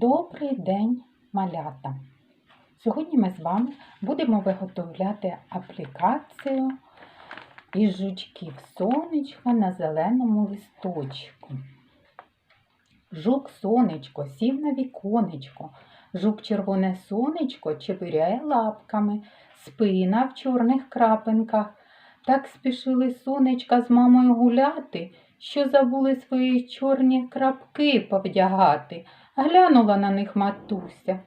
Добрий день, малята! Сьогодні ми з вами будемо виготовляти аплікацію із жучків сонечка на зеленому листочку. Жук сонечко сів на віконечко, жук червоне сонечко чепиряє лапками, спина в чорних крапинках. Так спішили сонечка з мамою гуляти, що забули свої чорні крапки повдягати. Глянула на них матуся.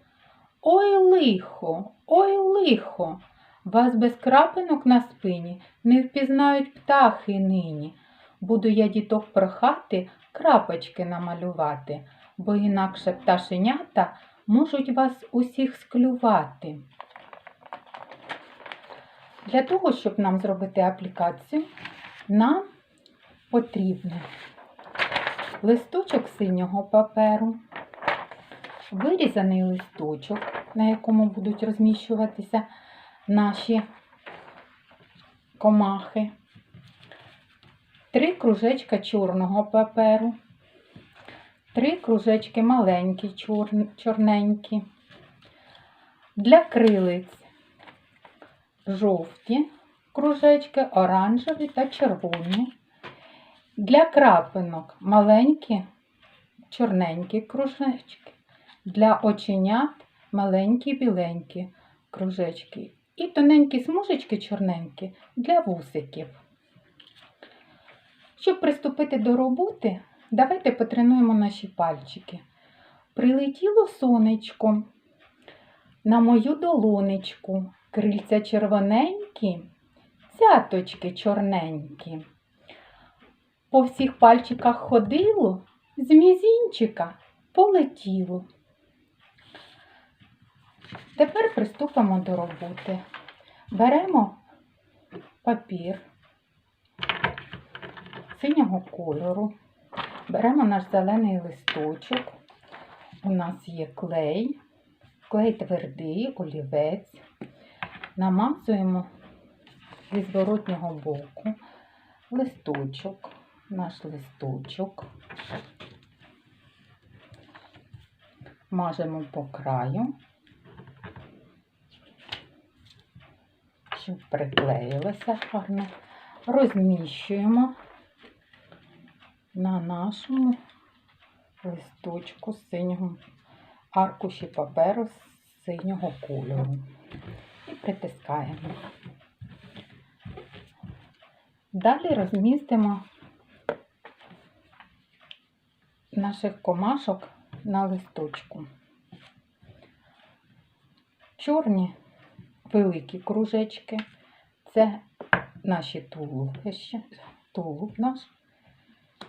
Ой лихо, ой лихо, вас без крапинок на спині не впізнають птахи нині. Буду я діток прохати крапочки намалювати, бо інакше пташенята можуть вас усіх склювати. Для того, щоб нам зробити аплікацію, нам потрібно листочок синього паперу, вирізаний листочок, на якому будуть розміщуватися наші комахи, три кружечка чорного паперу, три кружечки маленькі, чор- чорненькі, для крилиць жовті кружечки, оранжеві та червоні. Для крапинок маленькі чорненькі кружечки, для оченят маленькі біленькі кружечки і тоненькі смужечки чорненькі для вусиків. Щоб приступити до роботи, давайте потренуємо наші пальчики. Прилетіло сонечко на мою долонечку, крильця червоненькі, цяточки чорненькі. По всіх пальчиках ходило, з мізінчика полетіло. Тепер приступимо до роботи. Беремо папір синього кольору, беремо наш зелений листочок. У нас є клей, клей твердий, олівець. Намазуємо зі зворотнього боку листочок, наш листочок. Мажемо по краю, щоб приклеїлося гарно. Розміщуємо на нашому листочку синього аркуші паперу з синього кольору і притискаємо. Далі розмістимо наших комашок на листочку. Чорні великі кружечки це наші тулубища, тулуб наш.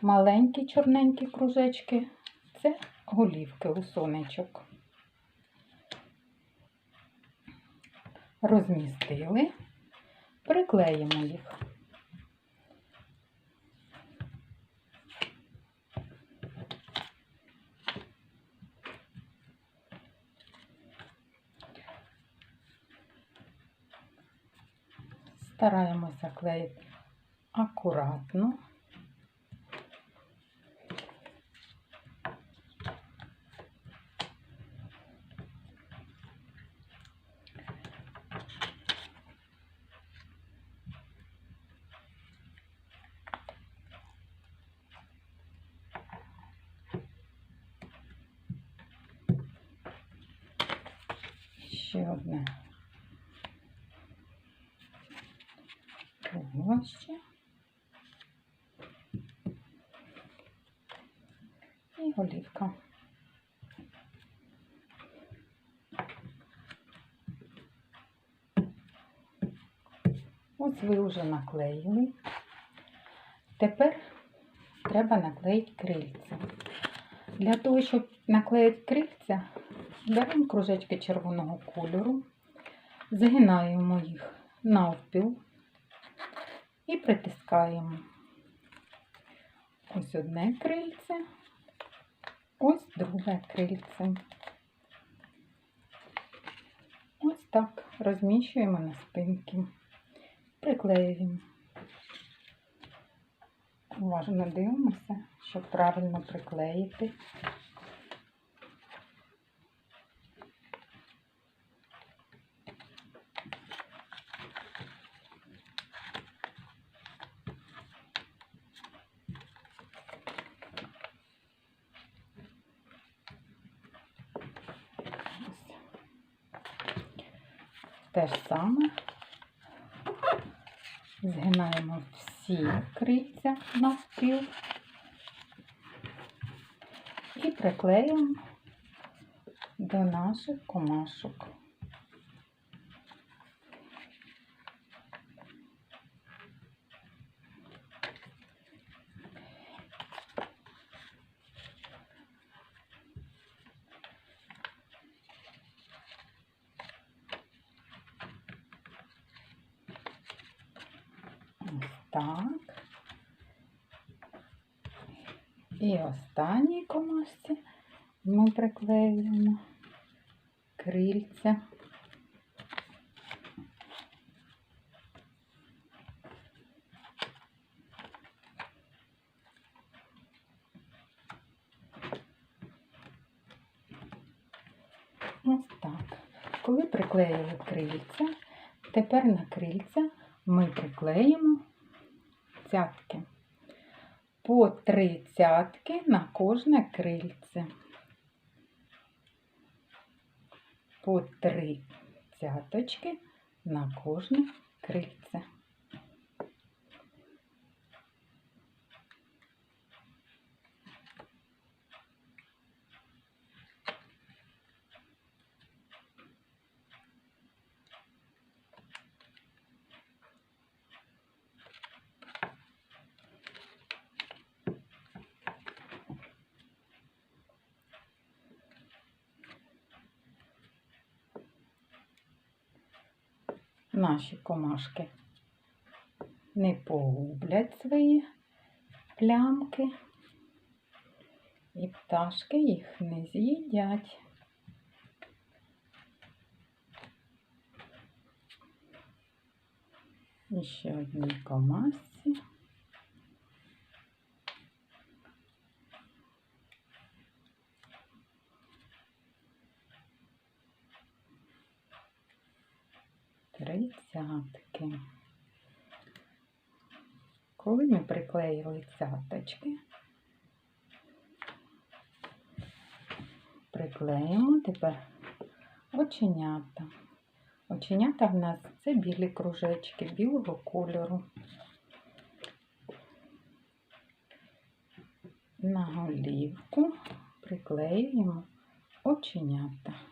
Маленькі чорненькі кружечки це голівки у сонечок. Розмістили, приклеїмо їх. Стараємося клеїти акуратно. Ще Овощі. І голівка. Ось ви вже наклеїли. Тепер треба наклеїти крильця. Для того, щоб наклеїти крильця, беремо кружечки червоного кольору, згинаємо їх навпіл і притискаємо. Ось одне крильце, ось друге крильце. Ось так розміщуємо на спинки, приклеюємо. Уважно дивимося, щоб правильно приклеїти. Те ж саме згинаємо всі крильця навпіл і приклеїмо до наших комашок. Ось так. І останній комашці ми приклеюємо крильця. Ось так. Коли приклеїли крильця, тепер на крильця ми приклеїмо цятки. По три цятки на кожне крильце. По три цяточки на кожне крильце. Наші комашки не погублять свої плямки, і пташки їх не з'їдять. І ще одній комасці. Тридцятки. Коли ми приклеїли цяточки, приклеїмо тепер оченята. Оченята в нас це білі кружечки білого кольору. На голівку приклеюємо оченята.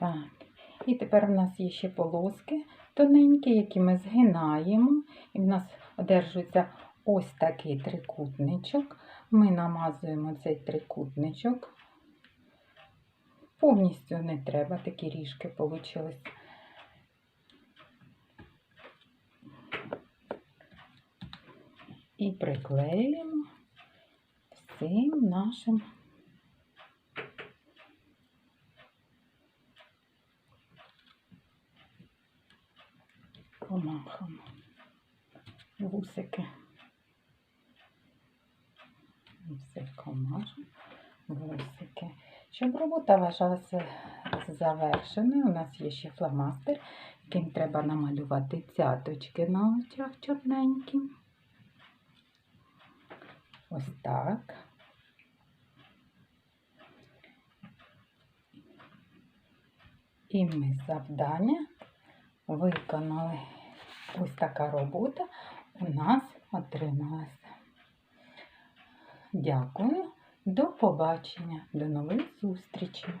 Так, і тепер у нас є ще полоски тоненькі, які ми згинаємо, і в нас одержується ось такий трикутничок. Ми намазуємо цей трикутничок. Повністю не треба, такі ріжки вийшли. І приклеюємо всім нашим комахам. Вусики. Все комахи, вусики. Щоб робота вважалася завершеною, у нас є ще фломастер, яким треба намалювати цяточки на очах чорненькі. Ось так. І ми завдання виконали. Ось така робота у нас отрималася. Дякую, до побачення, до нових зустрічей!